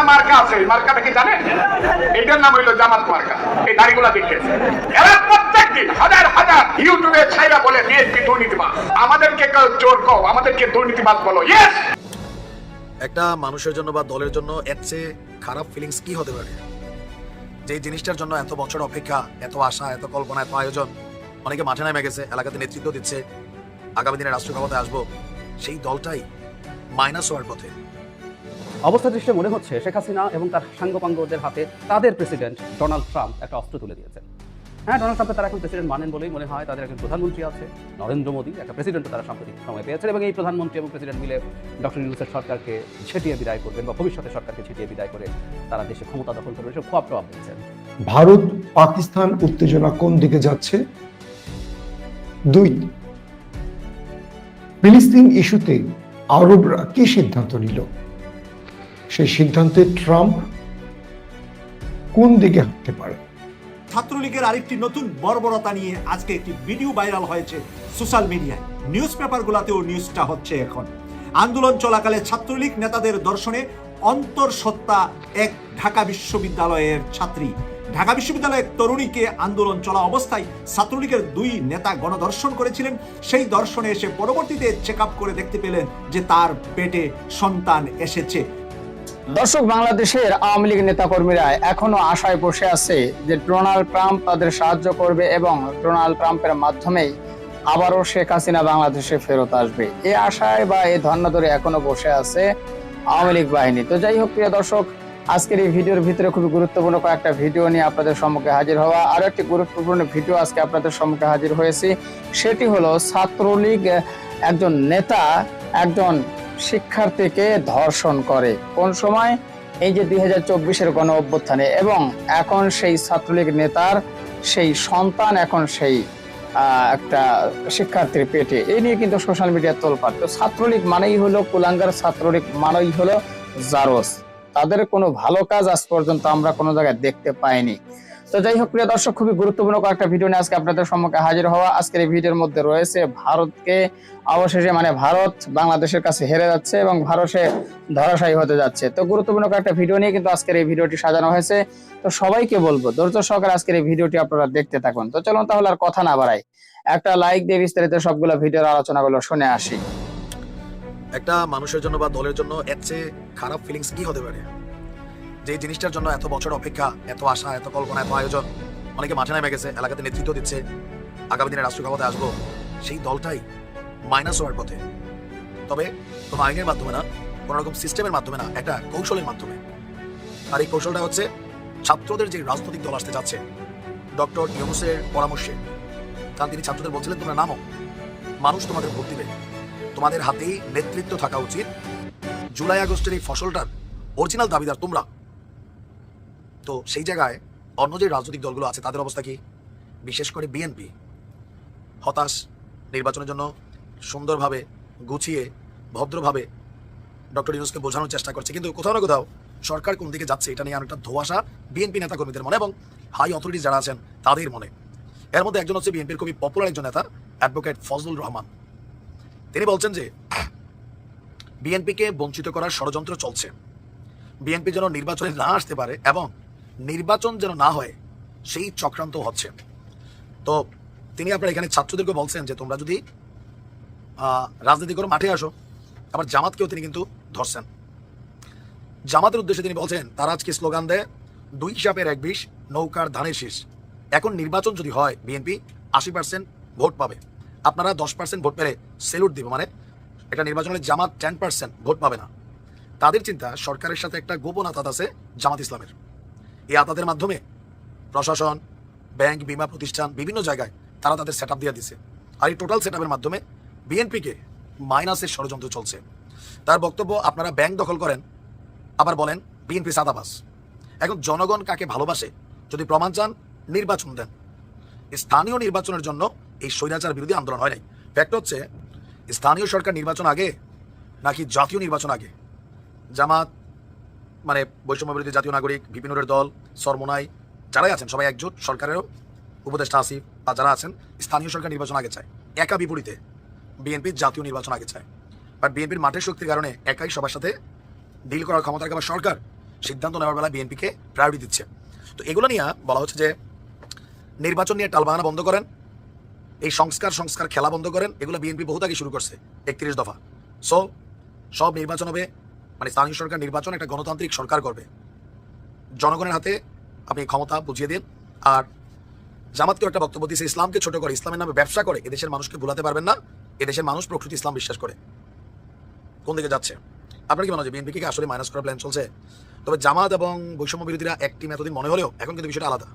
একটা মার্কা আছে মার্কাটা কি জানেন? এটার নাম হইল জামাত মার্কা। এই দাড়িগুলা দেখে এরা প্রত্যেকদিন হাজার হাজার ইউটিউবে ছাইরা বলে বিএনপি দুর্নীতিবাদ আমাদেরকে কেউ চোর কও আমাদেরকে দুর্নীতিবাদ বলো। ইয়েস একটা মানুষের জন্য বা দলের জন্য এর চেয়ে খারাপ ফিলিংস কি হতে পারে? যে জিনিসটার জন্য এত বছর অপেক্ষা, এত আশা, এত কল্পনা, এত আয়োজন, অনেকে মাঠে নেমে গেছে, এলাকাতে নেতৃত্ব দিচ্ছে, আগামী দিনে রাষ্ট্র ক্ষমতায় আসব, সেই দলটাই মাইনাস হওয়ার পথে। অবস্থা দৃষ্টে মনে হচ্ছে শেখ হাসিনা এবং তার সাঙ্গপাঙ্গদের হাতে তাদের প্রেসিডেন্ট ডোনাল্ড ট্রাম্প একটা অস্ত্র তুলে দিয়েছেন। হ্যাঁ ডোনাল্ড ট্রাম্পকে তারা এখন প্রেসিডেন্ট মানেন বলেই মনে হয় তাদের একজন প্রধানমন্ত্রী আছে, নরেন্দ্র মোদী, একটা প্রেসিডেন্টও তারা সাম্প্রতিক সময় পেয়েছেন এবং এই প্রধানমন্ত্রী এবং প্রেসিডেন্ট মিলে ডক্টর ইউনুসের সরকারকে ছেটিয়ে বিদায় করবেন বা ভবিষ্যতে সরকারকে ছেটিয়ে বিদায় করে তারা দেশে ক্ষমতা দখল করবে এসব খুব প্রভাব পেয়েছেন ভারত, পাকিস্তান উত্তেজনা কোন দিকে যাচ্ছে? দুই, ফিলিস্তিন ইস্যুতে আরবরা কি সিদ্ধান্ত নিল? সেই সিদ্ধান্তে ট্রাম্প কোন দিকে হাঁটতে পারে? ছাত্রলীগের আরেকটি নতুন বর্বরতা নিয়ে আজকে একটি ভিডিও ভাইরাল হয়েছে সোশ্যাল মিডিয়ায়। নিউজ পেপারগুলোতেও নিউজটা হচ্ছে এখন। আন্দোলন চলাকালে ছাত্রলীগ নেতাদের দর্শনে অন্তর্সত্ত্বা এক ঢাকা বিশ্ববিদ্যালয়ের ছাত্রী। ঢাকা বিশ্ববিদ্যালয়ের তরুণীকে আন্দোলন চলা অবস্থায় ছাত্রলীগের দুই নেতা গণদর্শন করেছিলেন। সেই দর্শনে এসে পরবর্তীতে চেক করে দেখতে পেলেন যে তার পেটে সন্তান এসেছে। দর্শক, বাংলাদেশের আওয়ামী লীগ নেতাকর্মীরা এখনও আশায় বসে আছে যে ডোনাল্ড ট্রাম্প তাদের সাহায্য করবে এবং ডোনাল্ড ট্রাম্পের মাধ্যমেই আবারও শেখ হাসিনা বাংলাদেশে ফেরত আসবে। এ আশায় বা এই ধর্ণা ধরে এখনও বসে আছে আওয়ামী লীগ বাহিনী। তো যাই হোক, প্রিয় দর্শক, আজকের এই ভিডিওর ভিতরে খুবই গুরুত্বপূর্ণ কয়েকটা ভিডিও নিয়ে আপনাদের সম্মুখে হাজির হওয়া। আরও একটি গুরুত্বপূর্ণ ভিডিও আজকে আপনাদের সম্মুখে হাজির হয়েছি। সেটি হলো ছাত্রলীগ একজন নেতা, একজন শিক্ষার্থীকে ধর্ষণ করে। কোন সময়? এই যে দুই হাজার চব্বিশের গণ অভ্যুত্থানে এবং এখন সেই ছাত্রলীগ নেতার সেই সন্তান এখন সেই একটা শিক্ষার্থীর পেটে। এই নিয়ে কিন্তু সোশ্যাল মিডিয়া তোলপাড়। তো ছাত্রলীগ মানেই হলো, কুলাঙ্গার ছাত্রলীগ মানেই হলো জারস। তাদের কোনো ভালো কাজ আজ পর্যন্ত আমরা কোনো জায়গায় দেখতে পাইনি। তো যাই হোক, প্রিয় দর্শক, খুবই গুরুত্বপূর্ণ কয়েকটা ভিডিও নিয়ে আজকে আপনাদের সম্মুখে হাজির হওয়া আজকের এই ভিডিওর মধ্যে রয়েছে ভারতকে অবশেষে মানে ভারত বাংলাদেশের কাছে হেরে যাচ্ছে এবং ভারতে ধরাশায়ী হতে যাচ্ছে। তো গুরুত্বপূর্ণ কয়েকটা ভিডিও নিয়ে কিন্তু আজকের এই ভিডিওটি সাজানো হয়েছে। তো সবাইকে বলব, ধৈর্য সহকারে আজকের এই ভিডিওটি আপনারা দেখতে থাকুন। তো চলুন তাহলে আর কথা না বাড়াই। একটা লাইক দিয়ে বিস্তারিত সবগুলো ভিডিওর আলোচনাগুলো শুনে আসি। একটা মানুষের জন্য বা দলের জন্য এর চেয়ে খারাপ ফিলিংস কি হতে পারে? যে জিনিসটার জন্য এত বছর অপেক্ষা, এত আশা, এত কল্পনা, এত আয়োজন, অনেকে মাঠে নেমে গেছে, এলাকাতে নেতৃত্ব দিচ্ছে। আগামী দিনে রাষ্ট্র ক্ষমতায় আসব। সেই দলটাই মাইনাস হওয়ার পথে। তবে কোনো আইনের মাধ্যমে না, কোনো রকম সিস্টেমের মাধ্যমে না, একটা কৌশলের মাধ্যমে। আর এই কৌশলটা হচ্ছে ছাত্রদের যে রাজনৈতিক দল আসতে যাচ্ছে, ডক্টর ইউনুসের পরামর্শে। কারণ তিনি ছাত্রদের বলছিলেন, তোমরা নামো। মানুষ তোমাদের ভোট দিবে। তোমাদের হাতেই নেতৃত্ব থাকা উচিত। জুলাই আগস্টের এই ফসলটার অরিজিনাল দাবিদার তোমরা। তো সেই জায়গায় অন্য যে রাজনৈতিক দলগুলো আছে, তাদের অবস্থা কি? বিশেষ করে বিএনপি হতাশ, নির্বাচনের জন্য সুন্দরভাবে গুছিয়ে, ভদ্রভাবে ডক্টর ইউনুসকে বোঝানোর চেষ্টা করছে। কিন্তু কোথাও না কোথাও সরকার কোন দিকে যাচ্ছে, এটা নিয়ে অনেকটা ধোয়াশা বিএনপি নেতাকর্মীদের মনে এবং হাই অথরিটি যারা আছেন, তাদের মনে। এর মধ্যে একজন হচ্ছে বিএনপির খুবই পপুলার একজন নেতা অ্যাডভোকেট ফজলুল রহমান। তিনি বলছেন যে বিএনপিকে বঞ্চিত করার ষড়যন্ত্র চলছে। বিএনপি যেন নির্বাচনে না আসতে পারে এবং নির্বাচন যেন না হয়, সেই চক্রান্ত হচ্ছে। তো তিনি আপনার এখানে ছাত্রদেরকে বলছেন যে তোমরা যদি রাজনীতি করে মাঠে আসো, আবার জামাতকেও তিনি কিন্তু ধরছেন। জামাতের উদ্দেশ্যে তিনি বলছেন, তারা আজকে স্লোগান দেয়, দুই হিসাবের এক বিষ, নৌকার ধানের শীষ। এখন নির্বাচন যদি হয়, বিএনপি আশি পার্সেন্ট ভোট পাবে। আপনারা দশ পার্সেন্ট ভোট পেলে সেলুট দিবে মানে একটা নির্বাচনে জামাত টেন পার্সেন্ট ভোট পাবে না। তাদের চিন্তা, সরকারের সাথে একটা গোপন আতাত আছে জামাত ইসলামের। এই আতাদের মাধ্যমে প্রশাসন, ব্যাংক, বিমা প্রতিষ্ঠান, বিভিন্ন জায়গায় তারা তাদের সেট আপ দিয়ে দিছে। আর এই টোটাল সেট মাধ্যমে বিএনপিকে মাইনাসের ষড়যন্ত্র চলছে। তার বক্তব্য আপনারা ব্যাংক দখল করেন, আবার বলেন বিএনপি সাদাবাস এখন জনগণ কাকে ভালোবাসে, যদি প্রমাণ চান, নির্বাচন দেন। স্থানীয় নির্বাচনের জন্য এই স্বৈরাচার বিরোধী আন্দোলন হয় নাই। ফ্যাক্ট হচ্ছে, স্থানীয় সরকার নির্বাচন আগে নাকি জাতীয় নির্বাচন আগে? জামাত মানে বৈষম্য বিরোধী জাতীয় নাগরিক বিপিনের দল, সরমোনাই, যারাই আছেন, সবাই একজোট, সরকারেরও উপদেষ্টা আসিফ বা যারা আছেন, স্থানীয় সরকার নির্বাচন আগে চায়। একা বিপরীতে বিএনপির জাতীয় নির্বাচন আগে চায়। বাট বিএনপির মাঠের শক্তির কারণে একাই সবার সাথে ডিল করার ক্ষমতা রাখে বা সরকার সিদ্ধান্ত নেওয়ার বেলায় বিএনপিকে প্রায়োরিটি দিচ্ছে। তো এগুলো নিয়ে বলা হচ্ছে যে নির্বাচন নিয়ে টালবাহানা বন্ধ করেন, এই সংস্কার সংস্কার খেলা বন্ধ করেন, এগুলো বিএনপি বহুত আগে শুরু করছে একত্রিশ দফা। সো সব নির্বাচন হবে মানে স্থানীয় সরকার নির্বাচন একটা গণতান্ত্রিক সরকার করবে। জনগণের হাতে আপনি ক্ষমতা বুঝিয়ে দিন। আর জামাতকেও একটা বক্তব্য দিয়েছে, ইসলামকে ছোট করে, ইসলামের নামে ব্যবসা করে, এদেশের মানুষকে ভুলাতে পারবেন না, এদেশের মানুষ প্রকৃতি ইসলাম বিশ্বাস করে। কোন দিকে যাচ্ছে? আপনার কি মনে হয় বিএনপিকে আসলে মাইনাস করার প্ল্যান চলছে? তবে জামাত এবং বৈষম্য বিরোধীরা এক টিম এতদিন মনে হলেও এখন কিন্তু বিষয়টা আলাদা।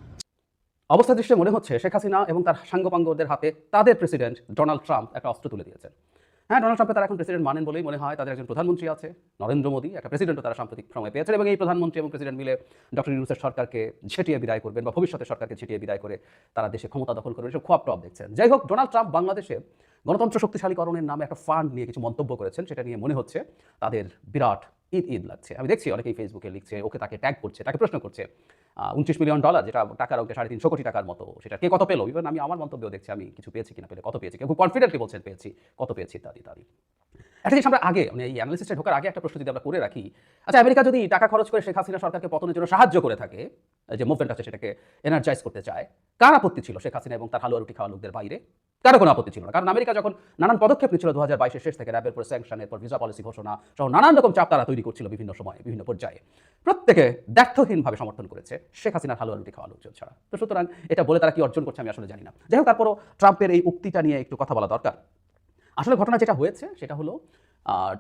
অবস্থা দৃষ্টে মনে হচ্ছে শেখ হাসিনা এবং তার সাঙ্গপাঙ্গদের হাতে তাদের প্রেসিডেন্ট ডোনাল্ড ট্রাম্প একটা অস্ত্র তুলে দিয়েছেন। হ্যাঁ ডোনাল্ড ট্রাম্পে তারা এখন প্রেসিডেন্ট মানেন বলেই মনে হয় তাদের একজন প্রধানমন্ত্রী আছে। নরেন্দ্র মোদী, একটা প্রেসিডেন্টও তারা সাম্প্রতিক সময় পেয়েছেন এবং এই প্রধানমন্ত্রী এবং প্রেসিডেন্ট মিলে ডক্টর ইউনুসের সরকারকে ঝেটিয়ে বিদায় করবেন বা ভবিষ্যতে সরকারকে ঝেটিয়ে বিদায় করে তারা দেশে ক্ষমতা দখল করবেন, এসব খোয়াব টপ দেখছেন। যাই হোক, ডোনাল্ড ট্রাম্প বাংলাদেশে গণতন্ত্র শক্তিশালীকরণের নামে একটা ফান্ড নিয়ে কিছু মন্তব্য করেছেন, সেটা নিয়ে মনে হচ্ছে তাদের বিরাট ঈদ ঈদ লাগছে। আমি দেখছি অনেকেই ফেসবুকে লিখছে, ওকে তাকে ট্যাগ করছে, তাকে প্রশ্ন করছে। উনত্রিশ মিলিয়ন ডলার যেটা টাকার অঙ্কে সাড়ে তিনশো কোটি টাকার মতো, সেটা কে কত পেল? ইভেন আমি, আমার মন্তব্য দেখছি, আমি কিছু পেয়েছি কিনা পেলে কত পেয়েছি, কেউ কনফিডেন্টলি বলছেন পেয়েছি, কত পেয়েছি ইত্যাদি ইত্যাদি। একটা জিনিস আমরা আগে মানে এই অ্যানালিসিসে ঢোকার আগে একটা প্রশ্ন যদি আমরা করে রাখি। আচ্ছা আমেরিকা যদি টাকা খরচ করে শেখ হাসিনা সরকারকে পতনের জন্য সাহায্য করে থাকে যে মুভমেন্ট আছে সেটাকে এনার্জাইজ করতে চায়, কার আপত্তি ছিল শেখ হাসিনা এবং তার হালুয়া রুটি খাওয়া লোকদের বাইরে? কারও কোনো আপত্তি ছিল না। কারণ আমেরিকা যখন নানান পদক্ষেপ নিচ্ছিল দু হাজার বাইশের শেষ থেকে, র্যাবের পর স্যাংশনের পর ভিসা পলিসি ঘোষণা সহ নানান রকম চাপ তারা তৈরি করছিল বিভিন্ন সময়ে, বিভিন্ন পর্যায়ে। প্রত্যেকে দ্ব্যর্থহীনভাবে সমর্থন করেছে শেখ হাসিনার হালুয়া রুটি খাওয়া লোকজন ছাড়া। তো সুতরাং এটা বলে তারা কি অর্জন করছে আমি আসলে জানি না। যাই হোক, তারপরও ট্রাম্পের এই উক্তিটা নিয়ে একটু কথা বলা দরকার। আসলে ঘটনা যেটা হয়েছে, সেটা হলো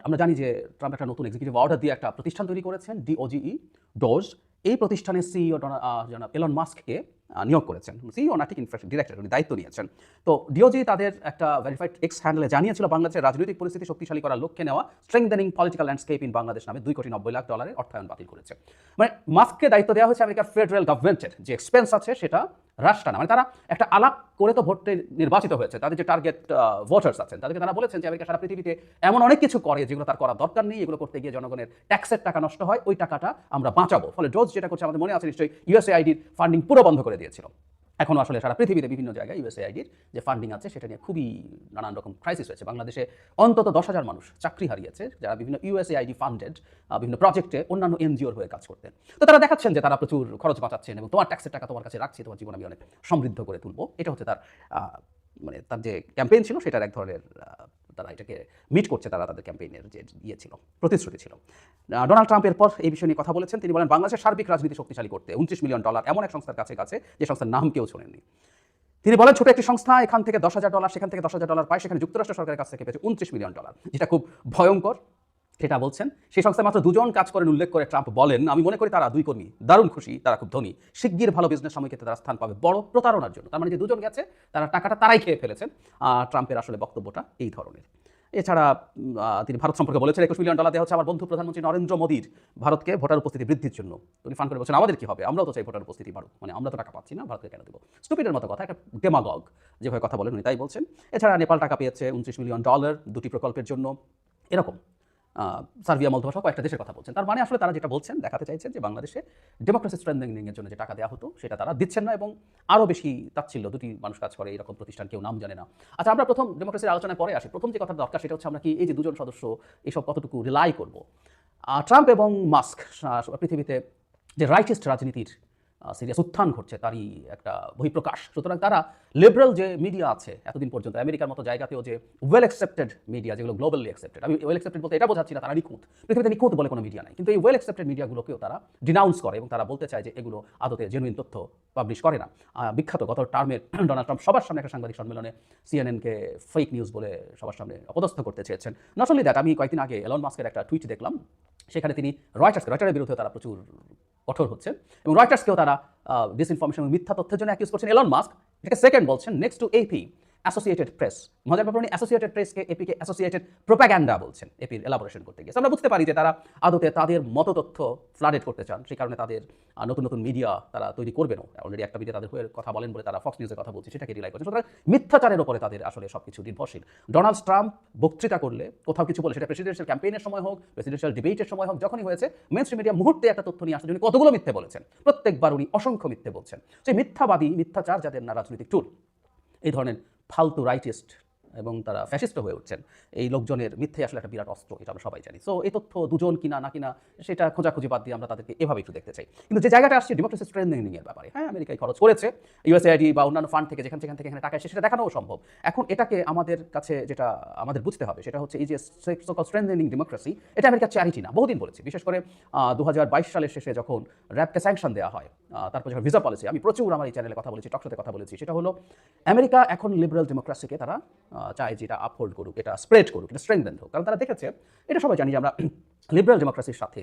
আমরা জানি যে ট্রাম্প একটা নতুন এক্সিকিউটিভ অর্ডার দিয়ে একটা প্রতিষ্ঠান তৈরি করেছেন ডিওজিই ডোজ এই প্রতিষ্ঠানের সিইও জনাব এলন মাস্ককে নিয়োগ করেছেন। সিইও না, ঠিক ইনফ্রাস্ট্রাকচার ডিরেক্টর উনি দায়িত্ব নিয়েছেন। তো ডিওজি তাদের একটা ভেরিফাইড এক্স হ্যান্ডেলে জানিয়েছিল বাংলাদেশের রাজনৈতিক পরিস্থিতি শক্তিশালী করার লক্ষ্যে নেওয়া strengthening political landscape in Bangladesh নামে দুই কোটি নব্বই লাখ ডলারের অর্থায়ন বাতিল করেছে। মানে মাস্ককে দায়িত্ব দেওয়া হয়েছে আমেরিকার ফেডারেল গভর্নমেন্টের যে এক্সপেন্স আছে, সেটা হ্রাস না। মানে তারা একটা আলাপ করে তো ভোটে নির্বাচিত হয়েছে। তাদের যে টার্গেট ভোটার্স আছেন, তাদেরকে তারা বলেছেন যে আমেরিকা সারা পৃথিবীতে এমন অনেক কিছু করে যেগুলো তার করার দরকার নেই, এগুলো করতে গিয়ে জনগণের ট্যাক্সের টাকা নষ্ট হয়, ওই টাকাটা আমরা বাঁচাবো। ফলে ডোজ যেটা করছে আমাদের মনে আছে নিশ্চয়ই ইউএসএ আইডির ফান্ডিং পুরো বন্ধ করে দিয়েছিল। এখন আসলে সারা পৃথিবীতে বিভিন্ন জায়গায় ইউএসএ আইডির যে ফান্ডিং আছে, সেটা নিয়ে খুবই নানান রকম ক্রাইসিস হয়েছে। বাংলাদেশে অন্তত দশ হাজার মানুষ চাকরি হারিয়েছে, যারা বিভিন্ন ইউএসএ আইডি ফান্ডেড বিভিন্ন প্রজেক্টে অন্যান্য এনজিওর হয়ে কাজ করতেন। তো তারা দেখাচ্ছেন যে তারা প্রচুর খরচ বাঁচাচ্ছেন এবং তোমার ট্যাক্সের টাকা তোমার কাছে রাখছি, তোমার জীবন আমি অনেক সমৃদ্ধ করে তুলবো। এটা হচ্ছে তার মানে তার যে ক্যাম্পেইন ছিল, সেটার এক ধরনের তারা এটাকে মিট করছে, তারা তাদের ক্যাম্পেইনের যে ইয়ে ছিল, প্রতিশ্রুতি ছিল। ডোনাল্ড ট্রাম্পের পর এই বিষয় নিয়ে কথা বলেছেন। তিনি বলেন, বাংলাদেশের সার্বিক রাজনীতি শক্তিশালী করতে উনত্রিশ মিলিয়ন ডলার এমন এক সংস্থার কাছে কাছে যে সংস্থার নাম কেউ শোনেননি। তিনি বলেন, ছোট একটি সংস্থা, এখান থেকে দশ হাজার ডলার, সেখান থেকে দশ হাজার ডলার পায়, সেখানে যুক্তরাষ্ট্র সরকারের কাছ থেকে পেয়েছে উনত্রিশ মিলিয়ন ডলার, যেটা খুব ভয়ঙ্কর। সেটা বলছেন, সেই সংস্থায় মাত্র দুজন কাজ করেন উল্লেখ করে ট্রাম্প বলেন, আমি মনে করি তারা দুই কর্মী, দারুণ খুশি, তারা খুব ধনী। শিগগির ভালো বিজনেস সময়কে তারা স্থান পাবে বড় প্রতারণার জন্য। তার মানে যে দুজন গেছে, তারা টাকাটা তারাই খেয়ে ফেলেছেন। ট্রাম্পের আসলে বক্তব্যটা এই ধরনের। এছাড়া তিনি ভারত সম্পর্কে বলেছেন, একুশ মিলিয়ন ডলার দেওয়া হচ্ছে আমার বন্ধু প্রধানমন্ত্রী নরেন্দ্র মোদীর ভারতকে ভোটার উপস্থিতি বৃদ্ধির জন্য। উনি ফান করে বলছেন, আমাদের কি হবে? আমরাও তো চাই ভোটার উপস্থিতি বাড়ুক। মানে আমরা তো টাকা পাচ্ছি না, ভারতকে কেন দেবো? স্টুপিডের মতো কথা, একটা ডেমাগগ যেভাবে কথা বলেন, উনি তাই বলছেন। এছাড়া নেপাল টাকা পেয়েছে উনত্রিশ মিলিয়ন ডলার দুটি প্রকল্পের জন্য। এরকম। সার্বিয়া মলদোভা সহ কয়েকটা দেশের কথা বলছেন। তার মানে আসলে তারা যেটা বলছেন, দেখাতে চাইছেন যে বাংলাদেশে ডেমোক্রেসি স্ট্রেন্থেনিং এর জন্য যে টাকা দেওয়া হতো, সেটা তারা দিচ্ছেন না এবং আরও বেশি তাচ্ছিল্য, দুটি মানুষ কাজ করে, এরকম প্রতিষ্ঠান কেউ নাম জানে না। আচ্ছা আমরা প্রথম ডেমোক্রেসির আলোচনায় পরে আসি। প্রথম যে কথা দরকার, সেটা হচ্ছে আমরা কি এই যে দুজন সদস্য, এসব কতটুকু রিলাই করব? ট্রাম্প এবং মাস্ক পৃথিবীতে যে রাইটেস্ট রাজনীতির সিরিয়াস উত্থান ঘটছে, তারই একটা বহিঃপ্রকাশ। সুতরাং তারা লিবারেল যে মিডিয়া আছে, এতদিন পর্যন্ত আমেরিকার মতো জায়গাতেও যে ওয়েল অ্যাকসেপ্টেড মিডিয়া যেগুলো গ্লোবালি অ্যাকসেপ্টেড আমি ওয়েল অ্যাকসেপ্টেড বলতে এটা বোঝাচ্ছি না, তারা নিখুঁত। পৃথিবীতে নিখুঁত বলে কোনো মিডিয়া নাই। কিন্তু এই ওয়েল অ্যাকসেপ্টেড মিডিয়াগুলোকেও তারা ডিনাউন্স করে এবং তারা বলতে চায় যে এগুলো আদতে জেনুইন তথ্য পাবলিশ করে না। বিখ্যাত গত টার্মের ডোনাল্ড ট্রাম্প সবার সামনে একটা সাংবাদিক সম্মেলনে সিএনএনকে ফেক নিউজ বলে সবার সামনে অপদস্থ করতে চেয়েছেন। নট অনলি দ্যাট আমি কয়েকদিন আগে এলন মাস্কের একটা টুইট দেখলাম। সেখানে তিনি রয়টার্সকে রয়টারের বিরুদ্ধে তারা প্রচুর কঠোর হচ্ছে। এবং রয়টার্সকেও তারা ডিসইনফরমেশন ইনফরমেশন মিথ্যা তথ্যের জন্য অ্যাকিউজ করছেন। এলন মাস্ক এটাকে সেকেন্ড বলছেন next to AP Associated Press মজার ব্যাপার উনি অ্যাসোসিয়েটেড প্রেসকে এপিকে অ্যাসোসিয়েটেড প্রোপাগ্যান্ডা বলছেন। এপির এলাবোরেশন করতে গিয়ে। আমরা বুঝতে পারি যে তারা আদতে তাদের মতো তথ্য ফ্লাডেড করতে চান। সেই কারণে তাদের নতুন নতুন মিডিয়া তারা তৈরি করবেনও। অলরেডি একটা মিডিয়া তাদের হয়ে কথা বলেন বলে তারা ফক্স নিউজের কথা বলছে, সেটাকে রিলাই করছে। সুতরাং মিথ্যাচারের উপরে তাদের আসলে সব কিছু নির্ভরশীল। ডোনাল্ড ট্রাম্প বক্তৃতা করলে, কোথাও কিছু বলে, সেটা প্রেসিডেন্সিয়াল ক্যাম্পেইনের সময় হোক প্রেসিডেন্সিয়াল ডিবেটের সময় হোক, যখনই হয়েছে মেন স্ট্রিম মিডিয়া মুহূর্তে একটা তথ্য নিয়ে আসতে উনি কতগুলো মিথ্যে বলেছেন। প্রত্যেকবার উনি অসংখ্য মিথ্যে বলছেন। সেই মিথ্যাবাদী, মিথ্যাচার যাদের না রাজনৈতিক টুল এই ধরনের ফালতু রাইটিস্ট এবং তারা ফ্যাসিস্ট হয়ে উঠছেন। এই লোকজনের মিথ্যে আসলে একটা বিরাট অস্ত্র, এটা আমরা সবাই জানি। সো এই তথ্য দুজন কিনা, না কিনা, সেটা খোঁজাখুঁজি বাদ দিয়ে আমরা তাদেরকে এভাবে একটু দেখতে চাই। কিন্তু যে জায়গাটা আসছে ডেমোক্রেসি স্ট্রেন্থেনিং এর ব্যাপারে হ্যাঁ আমেরিকায় খরচ করেছে ইউএসআইডি বা অন্যান্য ফান্ড থেকে যেখান সেখান থেকে এখানে টাকা এসে সেটা দেখানোও সম্ভব। এখন এটাকে আমাদের কাছে যেটা আমাদের বুঝতে হবে, সেটা হচ্ছে এই যে স্ট্রেন্থেনিং ডেমোক্রেসি এটা আমেরিকার চ্যারিটি না, বহুদিন বলেছি। বিশেষ করে দু হাজার বাইশ সালের শেষে যখন র্যাবকে স্যাংশন দেওয়া হয় তারপর যখন ভিসা পলিসি আমি প্রচুর আমার এই চ্যানেলে কথা বলেছি টকশোতে কথা বলেছি। সেটা হলো, আমেরিকা এখন লিবারেল ডেমোক্রেসিকে তারা চায় যে এটা আপহোল্ড করুক, এটা স্প্রেড করুক, এটা স্ট্রেংথেন হোক। কারণ তারা দেখেছে, এটা সবাই জানি যে আমরা লিবারেল ডেমোক্রেসির সাথে,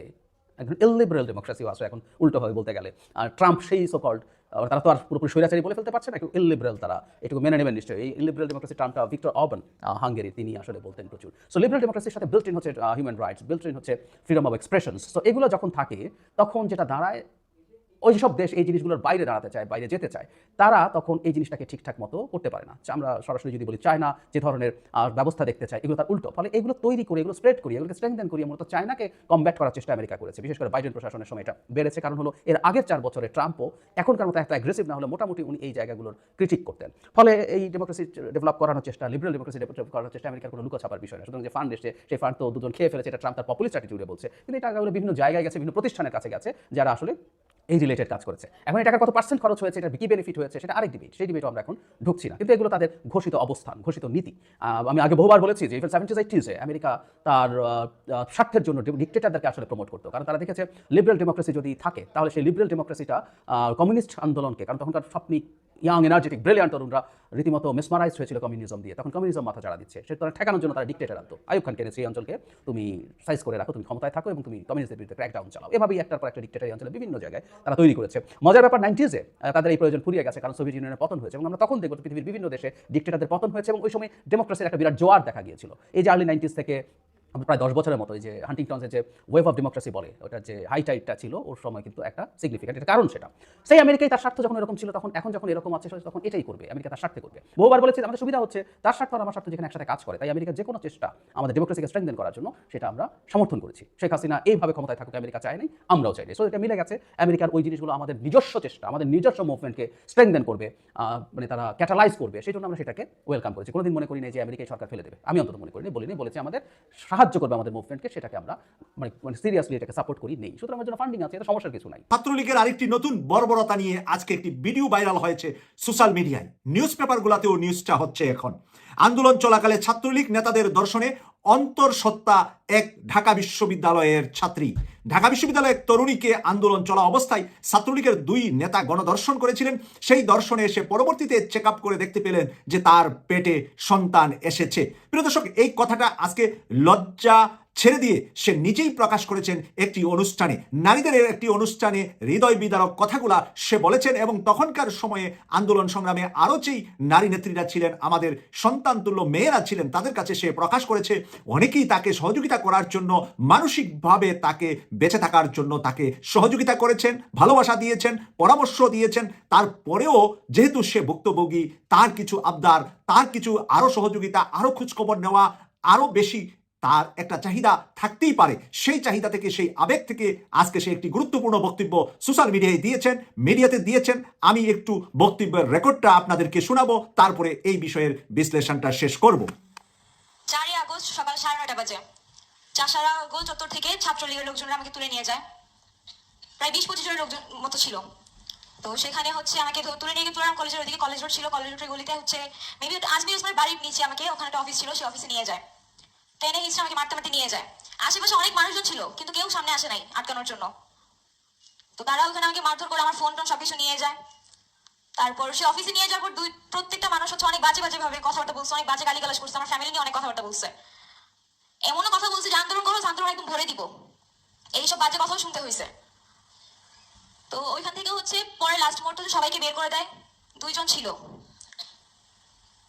একজন ইলিবারেল ডেমোক্রেসিও আছে, এখন উল্টো হবে বলতে গেলে। আর ট্রাম্প সেই সোকল্ড তারা তো আর পুরোপুরি স্বৈরাচারী বলে ফেলতে পারছে না, একটু ইলিবারেল তারা, এটুকু মেনে নেবেন নিশ্চয়ই। এই ইলিবারেল ডেমোক্রেসি ট্রাম্পটা ভিক্টর অবন হাঙ্গেরি, তিনি আসলে বলতেন প্রচুর। সো লিবারেল ডেমোক্রেসির সাথে বিল্ট ইন হচ্ছে হিউম্যান রাইটস বিল্ট ইন হচ্ছে ফ্রিডম অফ এক্সপ্রেশনস সো এগুলো যখন থাকে, তখন যেটা দাঁড়ায় ওই সব দেশ এই জিনিসগুলোর বাইরে দাঁড়াতে চায়, বাইরে যেতে চায়, তারা তখন এই জিনিসটাকে ঠিকঠাক মতো করতে পারে না। আমরা সরাসরি যদি বলি চায়না যে ধরনের ব্যবস্থা দেখতে চায়, এগুলো তার উল্টো। ফলে এগুলো তৈরি করে, এগুলো স্প্রেড করি, এগুলোকে স্ট্রেংথেন করি, মূলত চায়নাকে কমব্যাট করার চেষ্টা আমেরিকা করেছে। বিশেষ করে বাইডেন প্রশাসনের সময় এটা বেড়েছে। কারণ হলো, এর আগের চার বছরে ট্রাম্পও এখনকার মতো এত অ্যাগ্রেসিভ না হলে মোটামুটি উনি এই জায়গাগুলোর ক্রিটিক করতেন। ফলে এই ডেমোক্রেসি ডেভেলপ করানোর চেষ্টা লিবারেল ডেমোক্রেসি ডেভেলপ করানোর চেষ্টা আমেরিকার কোনো লুকো ছাপার বিষয় না। সুতরাং যে ফান্ড এসে সেই ফান্ড তো দুজন খেয়ে ফেলেছে, এটা ট্রাম্প তার পপুলিস্ট অ্যাটিটিউডে বলছে। কিন্তু এই টাকাগুলো বিভিন্ন জায়গায় গেছে, বিভিন্ন প্রতিষ্ঠানের কাছে গেছে, যারা আসলে এই রিলেটেড কাজ করেছে। এখন এই টাকা কত পার্সেন্ট খরচ হয়েছে এটা কি বেনিফিট হয়েছে, সেটা আরেক ডিবেট সেই ডিবেটও আমরা এখন ঢুকছি না। কিন্তু এগুলো তাদের ঘোষিত অবস্থান, ঘোষিত নীতি। আমি আগে বহুবার বলেছি যে ইভেন সেভেন্টিজ এইটিজে আমেরিকা তার স্বার্থের জন্য ডিকটেটারদেরকে আসলে প্রমোট করতো। কারণ তারা দেখেছে লিবারেল ডেমোক্রেসি যদি থাকে, তাহলে সেই লিবারেল ডেমোক্রেসিটা কমিউনিস্ট আন্দোলনকে, কারণ তখনকার স্বপ্নিক ইয়াং এনার্জেটিক ব্রিলিয়ান্ট তরুণরা রীতিমতো মেসমারাইজ হয়েছিল কমিউনিজম দিয়ে। তখন কমিউনিজম মাথা চাড়া দিচ্ছে। সে তারা ঠেকানোর জন্য তারা ডিক্টেটার আনতো। আয়ুব খানকে সেই অঞ্চলকে। তুমি সাইজ করে রাখো, তুমি ক্ষমতায় থাকো এবং তুমি কমিউনিস্টের বিরুদ্ধে ক্র্যাকডাউন চালাও। এভাবেই একটার পর একটা ডিক্টেটার অঞ্চলে বিভিন্ন জায়গায় তারা তৈরি করেছে। মজার ব্যাপার নাইনটিজে তাদের এই প্রয়োজন ফুরিয়ে গেছে। কারণ সোভিয়েত ইউনিয়নের পতন হয়েছে এবং আমরা তখন দেখব পৃথিবীর বিভিন্ন দেশে ডিক্টেটারদের পতন হয়েছে এবং ওই সময় ডেমোক্রেসির একটা বিরাট জোয়ার দেখা গিয়েছিল। এই যে আর্লি নাইনটিস থেকে প্রায় দশ বছরের মতো যে হান্টিংটনসের যে ওয়েভ অফ ডেমোক্রেসি বলে ওটার যে হাই টাইটটা ছিল, ওর সময় কিন্তু একটা সিগনিফিকেন্ট এটা কারণ সেটা। সেই আমেরিকায় তার স্বার্থ যখন এরকম ছিল, তখন এখন যখন এরকম আছে, তখন এটাই করবে, আমেরিকা তার স্বার্থে করবে। বহুবার বলেছে, আমাদের সুবিধা হচ্ছে, তার স্বার্থ আমার স্বার্থ যেখানে একসাথে কাজ করে, তাই আমেরিকার যে কোনো চেষ্টা আমাদের ডেমোক্রেসিকে স্ট্রেংথেন করার জন্য, সেটা আমরা সমর্থন করেছি। শেখ হাসিনা এইভাবে ক্ষমতায় থাকুক, আমেরিকা চায় নাই, আমরাও চাইনি সো এটা মিলে গেছে, আমেরিকার ওই জিনিসগুলো আমাদের নিজস্ব চেষ্টা, আমাদের নিজস্ব মুভমেন্টকে স্ট্রেংথেন করবে মানে তারা ক্যাটালাইজ করবে, সেই জন্য আমরা সেটাকে ওয়েলকাম করেছি। কোনোদিন মনে করি নাই যে আমেরিকায় সরকার ফেলে দেবে। আমি অন্তত মনে করিনি বলিনি, বলেছি আমাদের সাহায্য করবে আমাদের মুভমেন্টকে সেটাকে আমরা মানে মানে সিরিয়াসলি এটাকে সাপোর্ট করি, নেই। সুতরাং আমার জন্য ফান্ডিং আছে এটা সমস্যার কিছু নাই। ছাত্রলীগের আরেকটি নতুন বর্বরতা নিয়ে আজকে একটি ভিডিও ভাইরাল হয়েছে সোশ্যাল মিডিয়ায় নিউজ পেপারগুলোতেও নিউজটা হচ্ছে এখন। আন্দোলন চলাকালে ছাত্রলীগ নেতাদের দর্শনে অন্তর্সত্ত্বা এক ঢাকা বিশ্ববিদ্যালয়ের ছাত্রী। ঢাকা বিশ্ববিদ্যালয়ের তরুণীকে আন্দোলন চলা অবস্থায় ছাত্রলীগের দুই নেতা গণদর্শন করেছিলেন। সেই দর্শনে এসে পরবর্তীতে চেক করে দেখতে পেলেন যে তার পেটে সন্তান এসেছে। প্রিয় দর্শক, এই কথাটা আজকে লজ্জা ছেড়ে দিয়ে সে নিজেই প্রকাশ করেছেন একটি অনুষ্ঠানে। নারীদের একটি অনুষ্ঠানে হৃদয় বিদারক কথাগুলা সে বলেছেন এবং তখনকার সময়ে আন্দোলন সংগ্রামে আরও যেই নারী নেত্রীরা ছিলেন, আমাদের সন্তানতুল্য মেয়েরা ছিলেন, তাদের কাছে সে প্রকাশ করেছে। অনেকেই তাকে সহযোগিতা করার জন্য, মানসিকভাবে তাকে বেঁচে থাকার জন্য তাকে সহযোগিতা করেছেন, ভালোবাসা দিয়েছেন, পরামর্শ দিয়েছেন। তারপরেও যেহেতু সে ভুক্তভোগী, তার কিছু আবদার, তার কিছু আরও সহযোগিতা, আরও খোঁজখবর নেওয়া আরও বেশি তার একটা চাহিদা থাকতেই পারে। সেই চাহিদা থেকে, সেই আবেগ থেকে আজকে সে একটি গুরুত্বপূর্ণ বক্তব্য সোশ্যাল মিডিয়ায় দিয়েছেন, মিডিয়াতে দিয়েছেন। আমি একটু বক্তব্যের রেকর্ডটা আপনাদেরকে শোনাবো, তারপরে এই বিষয়ের বিশ্লেষণটা শেষ করব। চারই আগস্ট সকাল সাড়ে নয়টা বাজে। চাষারা গোল চত্বর থেকে ছাত্রলীগের লোকজনরা আমাকে তুলে নিয়ে যায়। প্রায় বিশ পঁচিশ জনের লোকজন মতো ছিল। তো সেখানে হচ্ছে আমাকে তুলে নিয়ে তুলারাম কলেজের ওদিকে, কলেজ রোড ছিল, কলেজ রোডের গলিতে হচ্ছে মেবি আজমি ওসমানের বাড়ির নিচে আমাকে ওখানে একটা অফিস ছিল, সেই অফিসে নিয়ে যায়। টেনে হিসেবে আমাকে মারতে মারতে নিয়ে যায়। আশেপাশে অনেক মানুষজন ছিল, কিন্তু কেউ সামনে আসে নাই আটকানোর জন্য। তো তারা ওখানে আমাকে মারধর করে আমার ফোন টোন সবকিছু নিয়ে যায়। তারপর সে অফিসে নিয়ে যাওয়ার পর দুই, প্রত্যেকটা মানুষ হচ্ছে অনেক বাজে বাজে ভাবে কথাবার্তা বলছে, অনেক বাজে গালিগালাজ করছে, আমার ফ্যামিলি নিয়ে অনেক কথাবার্তা বলছে। এমনও কথা বলছে যে আন্দোলন করো, আন্দোলন একদম ভরে দিব। এইসব বাজে কথাও শুনতে হয়েছে। তো ওইখান থেকে হচ্ছে পরে লাস্ট মুহূর্তে সবাইকে বের করে দেয়। দুইজন ছিল।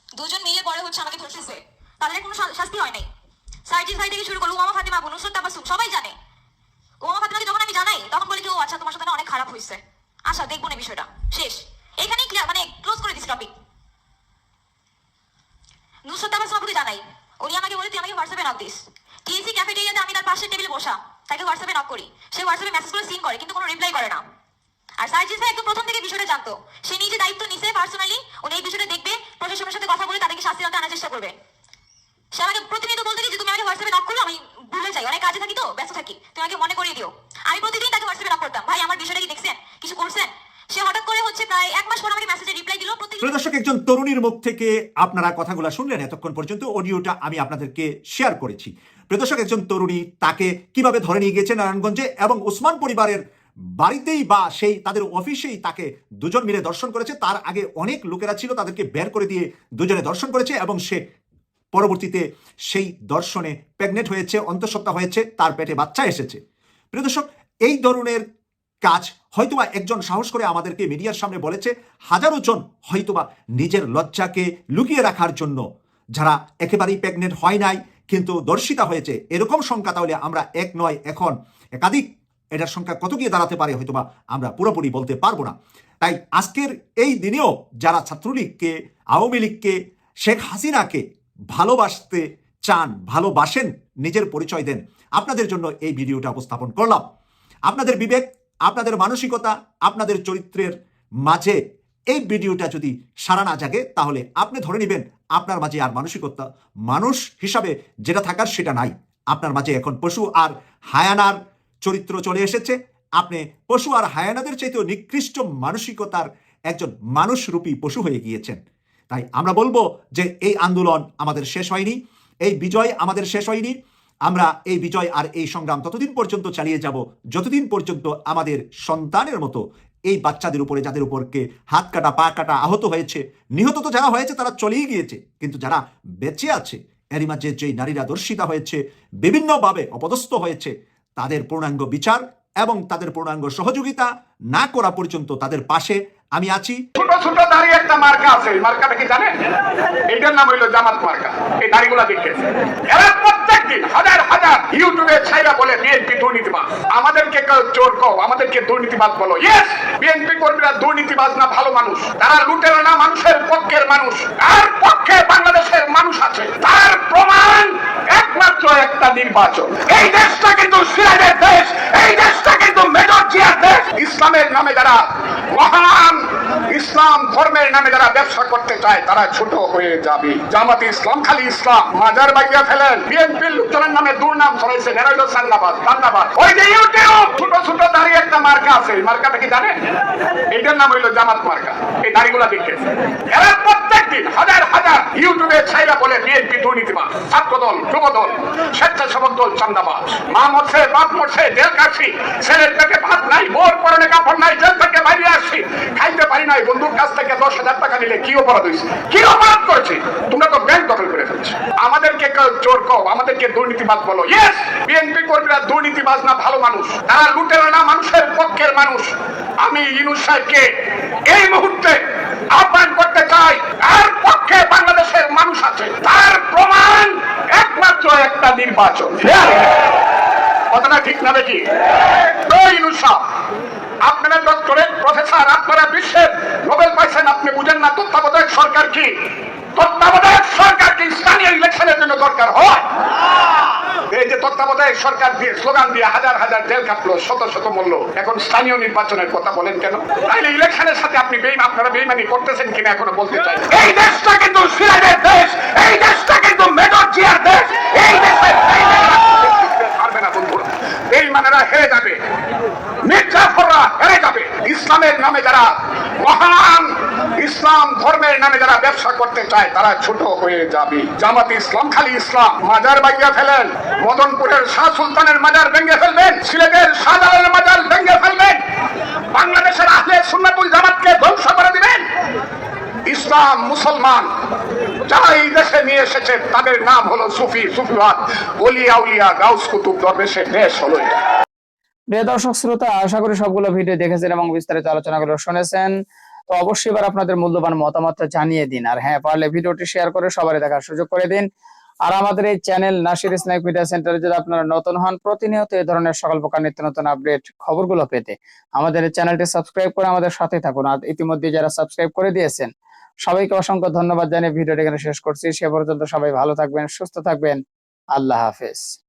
দুজন মিলে পরে হচ্ছে আমাকে ধরতেছে। তাদের কোনো শাস্তি হয় নাই। সাইজি ভাই থেকে শুরু করে উমামা ফাতিমা আবু নুসরত তাবাসুম সবাই জানে। উমামা ফাতিমাকে যখন আমি জানাই, তখন বলে ও আচ্ছা তোমার সাথে অনেক খারাপ হয়েছে আচ্ছা দেখব না বিষয়টা। শেষ। এখানেই ক্লিয়ার মানে ক্লোজ করে দিচ্ছি টপিক নুসরত তাবাসুম আপুকে জানাই। উনি আমাকে বলে, তুই আমাকে হোয়াটসঅ্যাপে নক দিস। টিএসি ক্যাফেটেরিয়াতে আমি তার পাশের টেবিলে বসা। তাকে হোয়াটসঅ্যাপে নক করি। সে হোয়াটসঅ্যাপে মেসেজ করে সিন করে, কিন্তু কোনো রিপ্লাই করে না। আর সাইজি ভাই একদম প্রথম থেকে বিষয়টা জানতো। সে নিজে দায়িত্ব নিছে পার্সোনালি উনি এই বিষয়টা দেখবে প্রশাসনের সাথে কথা বলে তাদেরকে শাস্তি আনতে আনার চেষ্টা করবে। সে আমাকে প্রতিনিয়ত বলতে যে তুমি আমাকে হোয়াটসঅ্যাপে নক করল, আমি ভুলে অনেক কাজে থাকি তো, ব্যস্ত থাকি। তুমি আমাকে মনে করিয়ে দিও। আমি প্রতিদিন তাকে হোয়াটসঅ্যাপে নক করতাম। ভাই, আমার বিষয়টা কি দেখছেন? কিছু করছেন? সে হঠাৎ করে হচ্ছে প্রায় এক মাস পর আমাকে মেসেজে রিপ্লাই দিল, প্রতিদিন একজন তরুণীর মুখ থেকে আপনারা কথাগুলো শুনলেন, এতক্ষণ পর্যন্ত অডিওটা আমি আপনাদেরকে শেয়ার করেছি। প্রিয় দর্শক, একজন তরুণী তাকে কীভাবে ধরে নিয়ে গিয়েছে নারায়ণগঞ্জে এবং ওসমান পরিবারের বাড়িতেই বা সেই তাদের অফিসেই তাকে দুজন মিলে দর্শন করেছে। তার আগে অনেক লোকেরা ছিল তাদেরকে বের করে দিয়ে দুজনে দর্শন করেছে এবং সে পরবর্তীতে সেই দর্শনে প্রেগনেন্ট হয়েছে, অন্তঃসত্ত্বা হয়েছে, তার পেটে বাচ্চা এসেছে। প্রিয় দর্শক, এই ধরনের কাজ হয়তোবা একজন সাহস করে আমাদেরকে মিডিয়ার সামনে বলেছে, হাজারো জন হয়তোবা নিজের লজ্জাকে লুকিয়ে রাখার জন্য। যারা একেবারেই প্রেগনেন্ট হয় নাই, কিন্তু দর্শিতা হয়েছে, এরকম সংখ্যা তাহলে আমরা এক নয় এখন। একাধিক এটার সংখ্যা কত গিয়ে দাঁড়াতে পারে হয়তোবা আমরা পুরোপুরি বলতে পারব না। তাই আজকের এই দিনেও যারা ছাত্রলীগকে, আওয়ামী লীগকে, শেখ হাসিনাকে ভালোবাসতে চান, ভালোবাসেন, নিজের পরিচয় দেন। আপনাদের জন্য এই ভিডিওটা উপস্থাপন করলাম। আপনাদের বিবেক, আপনাদের মানসিকতা, আপনাদের চরিত্রের মাঝে এই ভিডিওটা যদি সারা না জাগে, তাহলে আপনি ধরে নেবেন আপনার মাঝে আর মানসিকতা, মানুষ হিসাবে যেটা থাকার সেটা নাই। আপনার মাঝে এখন পশু আর হায়ানার চরিত্র চলে এসেছে। আপনি পশু আর হায়ানাদের চাইতেও নিকৃষ্ট মানসিকতার একজন মানুষরূপী পশু হয়ে গিয়েছেন। তাই আমরা বলব যে এই আন্দোলন আমাদের শেষ হয়নি, এই বিজয় আমাদের শেষ হয়নি, আমরা এই বিজয় আর এই সংগ্রাম ততদিন পর্যন্ত চালিয়ে যাব, যতদিন পর্যন্ত আমাদের সন্তানের মতো এই বাচ্চাদের উপরে যাদের উপরকে হাত কাটা, পা কাটা আহত হয়েছে, নিহত তো যারা হয়েছে তারা চলেই গিয়েছে, কিন্তু যারা বেঁচে আছে, এরই মাঝে যেই নারীরা দর্শিতা হয়েছে, বিভিন্নভাবে অপদস্থ হয়েছে, তাদের পূর্ণাঙ্গ বিচার এবং তাদের পূর্ণাঙ্গ সহযোগিতা না করা পর্যন্ত তাদের পাশে আমি আছি। ছোট ছোট দাড়ি একটা মার্কা আছে, এই মার্কাটা কি জানেন? এটার নাম হইল জামাত মার্কা। এই দাড়িগুলা দেখে এরা প্রত্যেকদিন হাজার হাজার ইউটিউবে ছাইরা বলে, বিএনপি দুর্নীতিবাজ। আমাদেরকে চোর কও, আমাদেরকে দুর্নীতিবাজ বলো। ইয়েস বিএনপি কর্মীরা দুর্নীতিবাজ না, ভালো মানুষ। তারা লুটেরা না, মানুষের পক্ষের মানুষ। তার পক্ষে বাংলাদেশের মানুষ আছে? তার প্রমাণ একমাত্র একটা নির্বাচন। এই দেশটা কিন্তু সিরাজের দেশ, এই দেশটা কিন্তু মেজর জিয়ার দেশ ইসলামের নামে যারা মহান ইসলাম ধর্মের নামে যারা ব্যবসা করতে চায়, তারা ছোট হয়ে যাবে। জামাতে ইসলাম, খালি ইসলাম। মাজার বাইয়া ফেলেন। বিএনপির লোকজনের নামে দুর্নাম ছড়াইছে, নেরাইল সান্নাবাদ সান্নাবাদ ওই যে ইউটিউব! ছোট ছোট, দাঁড়িয়ে একটা মার্কা আছে। মার্কাটা কি জানেন? এইটার নাম হইল জামাত মার্কা। এই দেখে এরা প্রত্যেকদিন হাজার হাজার ইউটিউবে ছাইরা বলে, বিএনপি দুর্নীতিবাদ স্বেচ্ছাসেবক দল, চান্দাবাজ। মা মরছে, বাপ মরছে, জেল ছেলের পেটে ভাত নাই, বোর পরনে কাপড় নাই, জেল থেকে বাইরে আসছি। খাইতে পারি নাই, বন্ধুর কাছ থেকে দশ হাজার টাকা নিলে কি অপরাধ হয়েছে? কি অপরাধ করেছে? তোমরা তো ব্যাংক দখল করে ফেলছো। আমাদেরকে চোর কও আমাদেরকে দুর্নীতিবাদ বলো। ইয়েস বিএনপি কর্মীরা দুর্নীতিবাজ না ভালো মানুষ। তারা লুটেরা না মানুষের পক্ষের মানুষ। আমি ইনুস সাহেবকে এই মুহূর্তে আহ্বান করতে চাই তার পক্ষে বাংলাদেশের মানুষ আছে। তার প্রমাণ একমাত্র একটা নির্বাচন। কথাটা ঠিক না দেখি ইনুস সাহেব আপনারা ডক্টরেট প্রফেসর, আপনারা বিশ্বের নোবেল পাইছেন, আপনি বুঝেন না, তত্ত্বাবধায়ক সরকার কি? তত্ত্বাবধায়ক সরকার কি? স্থানীয় ইলেকশনের জন্য দরকার হয়। এই যে তত্ত্বাবধায়ক সরকার দিয়ে, স্লোগান দিয়ে হাজার হাজার জেল কাটলো, শত শত মূল্য এখন স্থানীয় নির্বাচনের কথা বলেন কেন? তাইলে ইলেকশনের সাথে আপনি বেইম আপনারা বেইমানি করতেছেন কিনা এখনও বলতে চাই এই দেশটা কিন্তু সিরাজের দেশ, এই দেশটা কিন্তু মেজর জিয়ার দেশ এই দেশে পারবে না বন্ধুরা। এই হেরে যাবে। মির্জাফররা হেরে যাবে। ইসলামের নামে যারা মহান ইসলাম ধর্মের নামে যারা ব্যবসা করতে চায়, তারা ছোট হয়ে যাবে। জামাত ইসলাম খালি ইসলাম। মাজার বাইয়া ফেলেন। মদনপুরের শাহ সুলতানের মাজার ভেঙে ফেলবেন। সিলেটের শাহজালালের মাজার ভেঙে ফেলবেন। বাংলাদেশের আহলে সুন্নাতুল জামাতকে ধ্বংস করে দিবেন। ইসলাম মুসলমান। যারা এই দেশে নিয়ে তাদের নাম হলো সুফি, সুফিবাদ অলিয়া উলিয়া গাউস কুতুব দেশ হলো প্রিয় দর্শক, শ্রোতা, আশা করি সবগুলো ভিডিও দেখেছেন এবং বিস্তারিত আলোচনাগুলো শুনেছেন। তো অবশ্যই এবার আপনাদের মূল্যবান মতামতটা জানিয়ে দিন। আর হ্যাঁ পারলে ভিডিওটি শেয়ার করে সবারই দেখার সুযোগ করে দিন। আর আমাদের এই চ্যানেল নাসির স্নাইক মিডিয়া সেন্টারে যদি আপনারা নতুন হন, প্রতিনিয়ত এই ধরনের সকল প্রকার নিত্য নতুন আপডেট খবরগুলো পেতে আমাদের চ্যানেলটি সাবস্ক্রাইব করে আমাদের সাথে থাকুন। আর ইতিমধ্যে যারা সাবস্ক্রাইব করে দিয়েছেন সবাইকে অসংখ্য ধন্যবাদ জানিয়ে ভিডিওটি এখানে শেষ করছি। সে পর্যন্ত সবাই ভালো থাকবেন, সুস্থ থাকবেন। আল্লাহ হাফেজ।